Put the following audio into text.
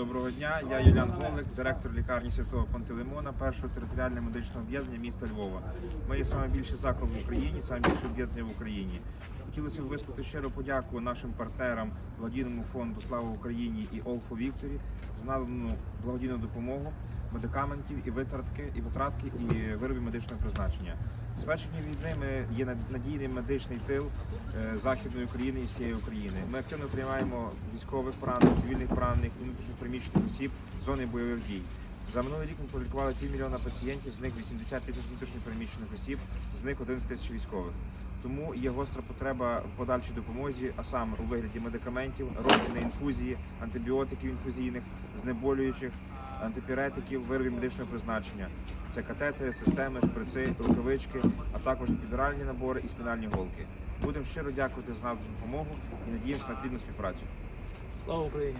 Доброго дня, я Юліан Голик, директор лікарні Святого Пантелеймона, першого територіального медичного об'єднання міста Львова. Ми є найбільший заклад в Україні, найбільше об'єднання в Україні. Хотілося б висловити щиро подяку нашим партнерам благодійному фонду Слава Україні і for Victory за надану благодійну допомогу медикаментів і витратки, і витратки, і виробів медичного призначення. З перших днів війни ми є надійний медичний тил е, Західної України і всієї України. Ми активно приймаємо військових поранених, цивільних поранених і внутрішньопереміщених осіб зони бойових дій. За минулий рік ми полікували півмільйона пацієнтів, з них 80 тисяч внутрішньопереміщених осіб, з них 11 тисяч військових. Тому є гостра потреба в подальшій допомозі, а саме у вигляді медикаментів, розчини інфузії, антибіотиків інфузійних, знеболюючих, антипіретиків, виробів медичного призначення. Це катетери, системи, шприци, рукавички, а також підральні набори і спінальні голки. Будемо щиро дякувати за надану допомогу і надіємося на плідну співпрацю. Слава Україні!